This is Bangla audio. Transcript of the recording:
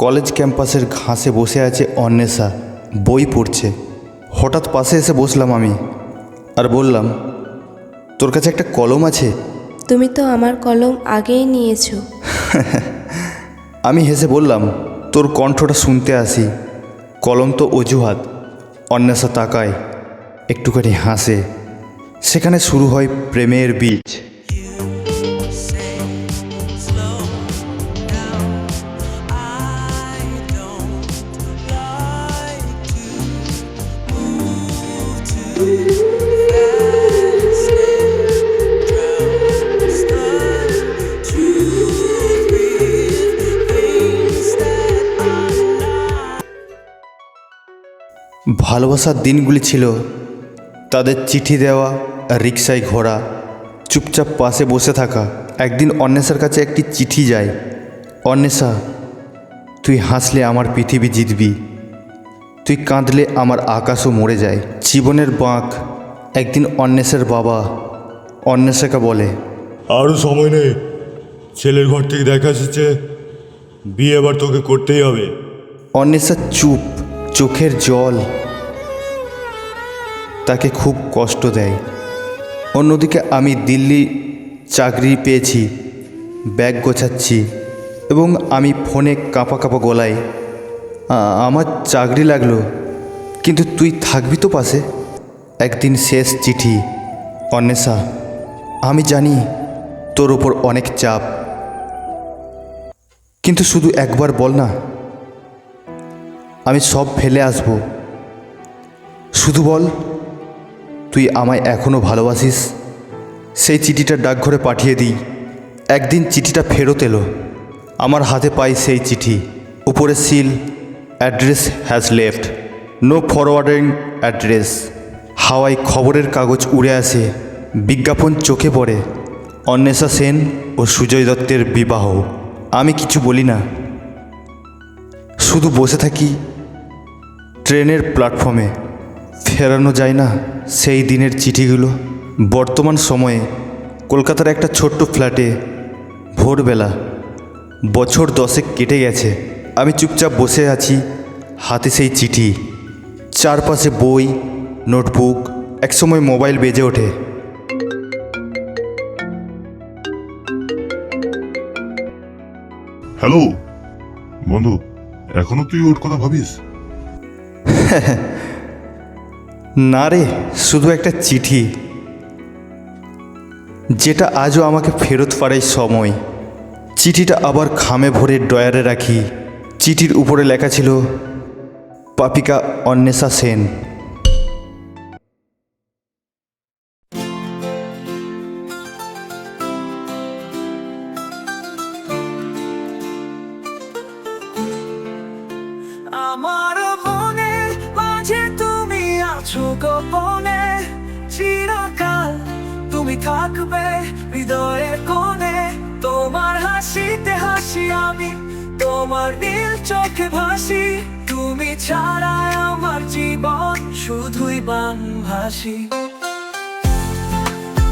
কলেজ ক্যাম্পাসের ঘাসে বসে আছে অন্বেষা বই পড়ছে। হঠাৎ পাশে এসে বসলাম আমি আর বললাম তোর কাছে একটা কলম আছে? তুমি তো আমার কলম আগেই নিয়েছো। আমি হেসে বললাম তোর কণ্ঠটা শুনতে আসি। কলম তো অজুহাত অন্বেষা তাকায় একটুখানি হাসে। সেখানে শুরু হয় প্রেমের বীজ। ভালোবাসার দিনগুলি ছিল তাদের চিঠি দেওয়া রিক্সায় ঘোরা চুপচাপ পাশে বসে থাকা। একদিন অন্বেষার কাছে একটি চিঠি যায় অন্বেষা তুই হাসলে আমার পৃথিবী জিতবি তুই কাঁদলে আমার আকাশও মরে যায়। জীবনের বাঁক একদিন অন্বেষার বাবা অন্বেষাকে বলে আরও সময় নেই ছেলের ঘর থেকে দেখা এসেছে বিয়ে এবার তোকে করতেই হবে। অন্বেষা চুপ চোখের জল তাকে খুব কষ্ট দেয়। অন্যদিকে আমি দিল্লি চাকরি পেয়েছি, ব্যাগ গোছাচ্ছি এবং আমি ফোনে কাঁপা কাঁপা গলায় আমার চাকরি লাগল, কিন্তু তুই থাকবি তো পাশে? একদিন শেষ চিঠি, অন্বেষা, আমি জানি তোর ওপর অনেক চাপ। কিন্তু শুধু একবার বল না, আমি সব ফেলে আসব। শুধু বল তুই আমায় এখনও ভালোবাসিস? সেই চিঠিটা ডাকঘরে পাঠিয়ে দিই। একদিন চিঠিটা ফেরত এলো। আমার হাতে পাই সেই চিঠি। উপরে seal, address has left no forwarding address হাওয়ায় খবরের কাগজ উড়ে আসে। বিজ্ঞাপন চোখে পড়ে। অন্বেষা সেন ও সুজয় দত্তের বিবাহ। আমি কিছু বলি না। শুধু বসে থাকি। ট্রেনের প্ল্যাটফর্মে। ফেরানো যায় না। সেই দিনের চিঠিগুলো। বর্তমান সময়ে কলকাতার একটা ছোট্ট ফ্ল্যাটে ভোরবেলা বছর দশেক কেটে গেছে। আমি চুপচাপ বসে আছি হাতে সেই চিঠি চারপাশে বই নোটবুক একসময় মোবাইল বেজে ওঠে। হ্যালো বন্ধু এখনও তুই ওর কথা ভাবিস? না রে, শুধু একটা চিঠি। যেটা আজও আমাকে ফেরত পাড়ায় সময়। চিঠিটা আবার খামে ভরে ডয়ারে রাখি। চিঠির উপরে লেখা ছিল, পাপিকা অন্বেষা সেন। আমার থাকবে হৃদয়ের কোণে। তোমার হাসিতে হাসি আমি, তোমার নীল চোখে ভাসি। তুমি ছাড়া আমার জীবন, শুধুই বান ভাসি